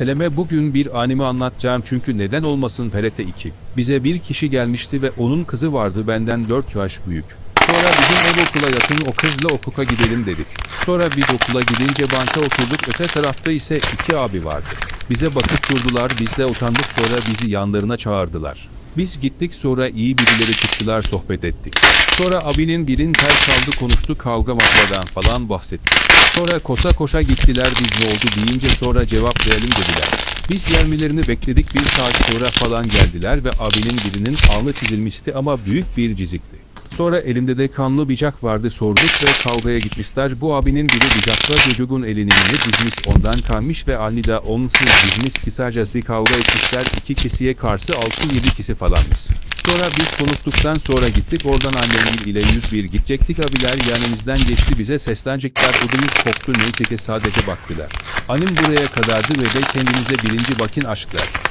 Seleme bugün bir animi anlatacağım çünkü neden olmasın TRT 2. Bize bir kişi gelmişti ve onun kızı vardı benden 4 yaş büyük. Sonra bizim ev okula yakın o kızla okuka gidelim dedik. Sonra biz okula gidince banka oturduk öte tarafta ise iki abi vardı. Bize bakıp durdular biz de utandık sonra bizi yanlarına çağırdılar. Biz gittik sonra iyi birileri çıktılar sohbet ettik. Sonra abinin birin ters kaldı konuştu kavga makladan falan bahsetti. Sonra koşa koşa gittiler biz ne oldu deyince sonra cevap verelim dediler. Biz yermilerini bekledik bir saat sonra falan geldiler ve abinin birinin alnı çizilmişti ama büyük bir cizikti. Sonra elinde de kanlı bıçak vardı sorduk ve kavgaya gitmişler. Bu abinin biri bıçakla çocuğun elini dizmiş ondan kalmış ve anida onsuz dizmiş kısacası kavga etmişler. iki kişiye karşı 6-7 kişi falanmış. Sonra biz konuştuktan sonra gittik oradan annemgil ile 101 gidecektik abiler yanımızdan geçti bize seslenecekler ödümüz koptu neyse ki sadece baktılar. Annem buraya kadardı ve de kendinize birinci bakın aşklar.